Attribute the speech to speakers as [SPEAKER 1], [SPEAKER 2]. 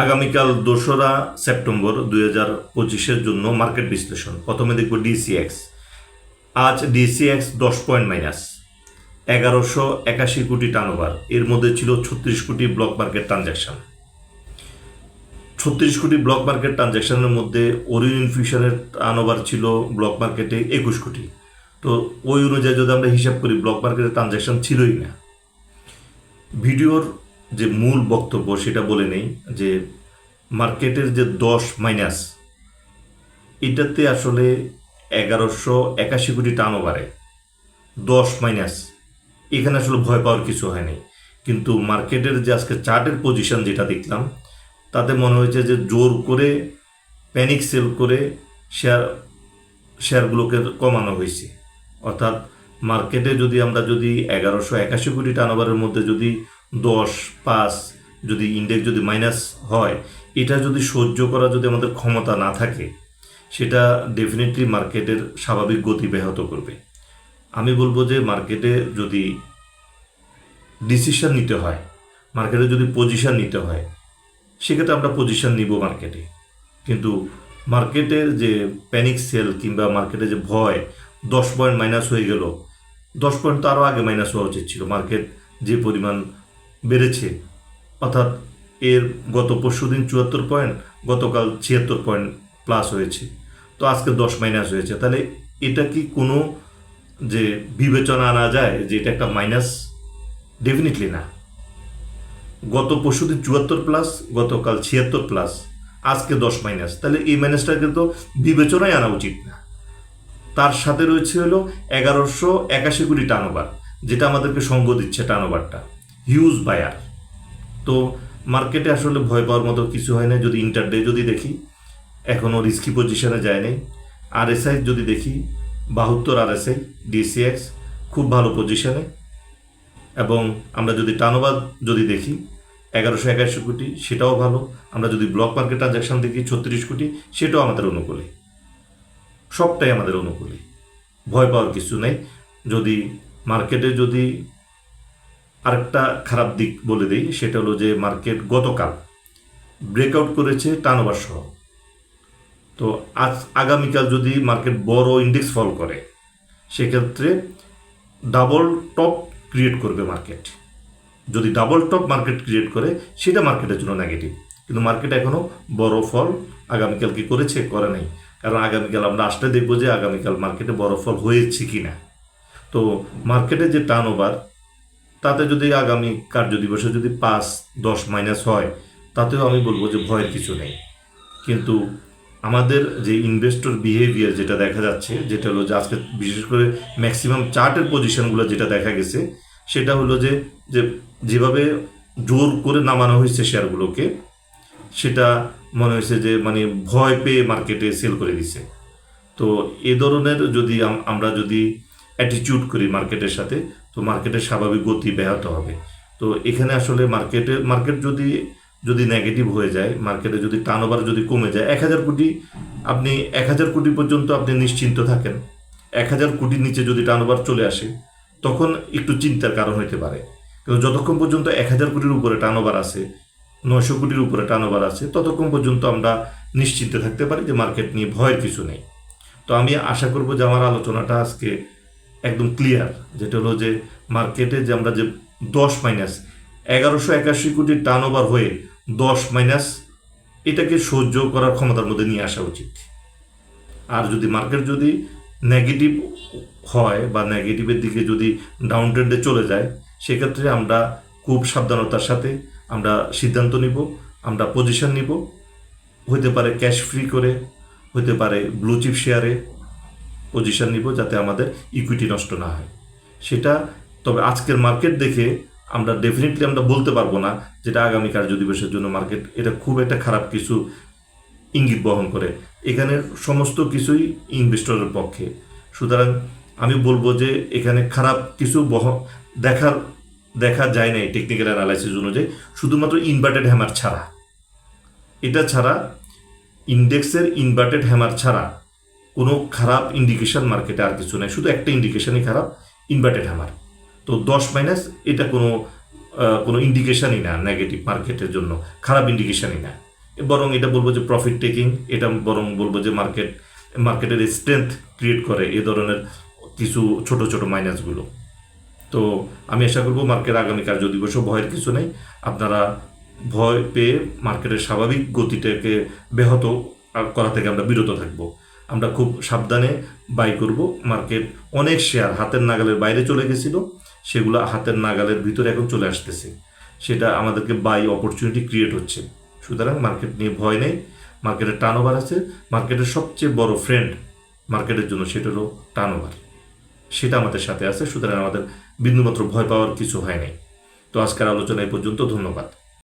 [SPEAKER 1] আগামীকাল দোসরা সেপ্টেম্বর দুই হাজার পঁচিশের জন্য মার্কেট বিশ্লেষণ। প্রথমে দেখব ডিসিএক্স। আজ ডিসিএক্স দশ পয়েন্ট মাইনাস, এগারোশো একাশি কোটি টার্নওভার এর মধ্যে ছিল ছত্রিশ কোটি ব্লক মার্কেট ট্রানজ্যাকশন ছত্রিশ কোটি ব্লক মার্কেট ট্রানজ্যাকশনের মধ্যে ওরিয়ন ফিউশনের টার্নওভার ছিল ব্লক মার্কেটে একুশ কোটি। তো ওই অনুযায়ী যদি আমরা হিসাব করি ব্লক মার্কেটের ট্রানজ্যাকশন ছিলই না। ভিডিওর যে মূল বক্তব্য সেটা বলে নেই, যে মার্কেটের যে দশ মাইনাস, এটাতে আসলে এগারোশো একাশি কোটি টার্ন ওভারে দশ মাইনাস, এখানে আসলে ভয় পাওয়ার কিছু হয়নি কিন্তু মার্কেটের যে আজকে চার্টের পজিশন যেটা দেখলাম, তাতে মনে হয়েছে যে জোর করে প্যানিক সেল করে শেয়ার, শেয়ারগুলোকে কমানো হয়েছে। অর্থাৎ মার্কেটে যদি আমরা যদি এগারোশো একাশি কোটি টার্নওভারের মধ্যে যদি দশ, পাঁচ, যদি ইন্ডেক্স যদি মাইনাস হয়, এটা যদি সহ্য করা যদি আমাদের ক্ষমতা না থাকে, সেটা ডেফিনেটলি মার্কেটের স্বাভাবিক গতি ব্যাহত করবে। আমি বলব যে মার্কেটে যদি ডিসিশন নিতে হয় মার্কেটে যদি পজিশন নিতে হয়, সেক্ষেত্রে আমরা পজিশন নিব মার্কেটে কিন্তু মার্কেটের যে প্যানিক সেল কিংবা মার্কেটে যে ভয়, দশ পয়েন্ট মাইনাস হয়ে গেল, দশ পয়েন্ট তো আরও আগে মাইনাস হওয়া উচিত ছিল। মার্কেট যে পরিমাণ বেড়েছে। অর্থাৎ এর গত পরশু দিন চুয়াত্তর পয়েন্ট, গতকাল ছিয়াত্তর পয়েন্ট প্লাস হয়েছে। তো আজকে দশ মাইনাস হয়েছে। তাহলে এটা কি কোনো যে বিবেচনা আনা যায় যে এটা একটা মাইনাস ডেফিনেটলি না। গত পরশু দিন চুয়াত্তর প্লাস গতকাল ছিয়াত্তর প্লাস আজকে দশ মাইনাস তাহলে এই মাইনাসটাকে তো বিবেচনায় আনা উচিত না। তার সাথে রয়েছে হলো এগারোশো একাশি কোটি টার্নওভার যেটা আমাদেরকে সঙ্গ দিচ্ছে টার্নওভারটা হিউজ বায়ার তো মার্কেটে আসলে ভয় পাওয়ার মতো কিছু হয় না যদি ইন্টারডে যদি দেখি এখনও রিস্কি পজিশনে যায় নাই। আরএসআই যদি দেখি, বাহাত্তর আরএসআই ডিসিএক্স খুব ভালো পজিশনে এবং আমরা যদি টার্নওভার যদি দেখি, এগারোশো একাশি কোটি, সেটাও ভালো। আমরা যদি ব্লক মার্কেট ট্রানজ্যাকশন দেখি, ছত্রিশ কোটি, সেটাও আমাদের অনুকূলে। সবটাই আমাদের অনুকূলে। ভয় পাওয়ার কিছু নেই। যদি মার্কেটে যদি আরেকটা খারাপ দিক বলে দিই, সেটা হলো যে মার্কেট গতকাল ব্রেকআউট করেছে টার্নওভার সহ। তো আজ আগামীকাল যদি মার্কেট বড় ইন্ডেক্স ফল করে, সেক্ষেত্রে ডাবল টপ ক্রিয়েট করবে মার্কেট। যদি ডাবল টপ মার্কেট ক্রিয়েট করে, সেটা মার্কেটের জন্য নেগেটিভ। কিন্তু মার্কেট এখনও বড় ফল আগামীকাল কি করেছে, করে নাই। কারণ আগামীকাল আমরা আসলে দেখব যে আগামীকাল মার্কেটে বড় ফল হয়েছে কি না তো মার্কেটে যে টার্ন ওভার তাতে যদি আগামী কার্য দিবসে যদি পাঁচ, দশ মাইনাস হয়, তাতেও আমি বলব যে ভয়ের কিছু নেই। কিন্তু আমাদের যে ইনভেস্টর বিহেভিয়ার যেটা দেখা যাচ্ছে, যেটা হলো যে আজকে বিশেষ করে ম্যাক্সিমাম চার্টের পজিশনগুলো যেটা দেখা গেছে, সেটা হলো যে যে যেভাবে জোর করে নামানো হয়েছে শেয়ারগুলোকে সেটা মনে হয়েছে যে মানে ভয় পেয়ে মার্কেটে সেল করে দিছে। তো এ ধরনের যদি আমরা যদি অ্যাটিটিউড করি মার্কেটের সাথে তো মার্কেটের স্বাভাবিক গতি ব্যাহত হবে। তো এখানে আসলে মার্কেটে মার্কেট যদি যদি নেগেটিভ হয়ে যায় মার্কেটে যদি টার্নওভার যদি কমে যায়, এক হাজার কোটি আপনি, এক হাজার কোটি পর্যন্ত আপনি নিশ্চিন্ত থাকেন। এক হাজার কোটির নিচে যদি টার্নওভার চলে আসে, তখন একটু চিন্তার কারণ হতে পারে। কিন্তু যতক্ষণ পর্যন্ত এক হাজার কোটির উপরে টার্নওভার আছে, নয়শো কোটির উপরে টার্নওভার আছে, ততক্ষণ পর্যন্ত আমরা নিশ্চিন্তে থাকতে পারি যে মার্কেট নিয়ে ভয়ের কিছু নেই। তো আমি আশা করব যে আমার আলোচনাটা আজকে একদম ক্লিয়ার যেটা হলো যে মার্কেটে যে আমরা যে দশ মাইনাস এগারোশো একাশি কোটি টার্ন ওভার হয়ে দশ মাইনাস এটাকে সহ্য করার ক্ষমতার মধ্যে নিয়ে আসা উচিত। আর যদি মার্কেট যদি নেগেটিভ হয় বা নেগেটিভের দিকে যদি ডাউন ট্রেন্ডে চলে যায়, সেক্ষেত্রে আমরা খুব সাবধানতার সাথে আমরা সিদ্ধান্ত নিব, আমরা পজিশন নিব। হতে পারে ক্যাশ ফ্রি করে হতে পারে ব্লু চিপ শেয়ারে পজিশন নিব যাতে আমাদের ইকুইটি নষ্ট না হয়। সেটা তবে আজকের মার্কেট দেখে আমরা ডেফিনেটলি আমরা বলতে পারব না যেটা আগামী কার্য দিবসের জন্য মার্কেট এটা খুব একটা খারাপ কিছু ইঙ্গিত বহন করে। এখানে সমস্ত কিছুই ইনভেস্টরের পক্ষে। সুতরাং আমি বলব যে এখানে খারাপ কিছু বহ, দেখার, দেখা যায় নাই টেকনিক্যাল অ্যানালাইসিস অনুযায়ী। শুধুমাত্র ইনভার্টেড হ্যামার ছাড়া। এটা ছাড়া ইন্ডেক্সের ইনভার্টেড হ্যামার ছাড়া কোনো খারাপ ইন্ডিকেশন মার্কেটে আর কিছু নাই। শুধু একটা ইন্ডিকেশনই খারাপ ইনভার্টেড হ্যামার তো দশ মাইনাস এটা কোনো কোনো ইন্ডিকেশনই না নেগেটিভ মার্কেটের জন্য, খারাপ ইন্ডিকেশনই না। বরং এটা বলব যে প্রফিট টেকিং এটা বরং বলব যে মার্কেট মার্কেটের স্ট্রেংথ ক্রিয়েট করে এ ধরনের কিছু ছোট ছোট মাইনাসগুলো তো আমি আশা করব মার্কেট আগামী কার্য দিবসও ভয়ের কিছু নেই। আপনারা ভয় পেয়ে মার্কেটের স্বাভাবিক গতিটাকে ব্যাহত করা থেকে আমরা বিরত থাকব। আমরা খুব সাবধানে বাই করব মার্কেট। অনেক শেয়ার হাতের নাগালের বাইরে চলে গেছিল, সেগুলো হাতের নাগালের ভিতরে এখন চলে আসতেছে। সেটা আমাদেরকে বাই অপরচুনিটি ক্রিয়েট হচ্ছে। সুতরাং মার্কেট নিয়ে ভয় নেই। মার্কেটের টার্ন ওভার আছে। মার্কেটের সবচেয়ে বড় ফ্রেন্ড মার্কেটের জন্য সেটা হলো টার্ন ওভার সেটা আমাদের সাথে আছে, সুতরাং আমাদের বিন্দুমাত্র ভয় পাওয়ার কিছু হয় নাই। তো আজকের আলোচনা এই পর্যন্ত, ধন্যবাদ।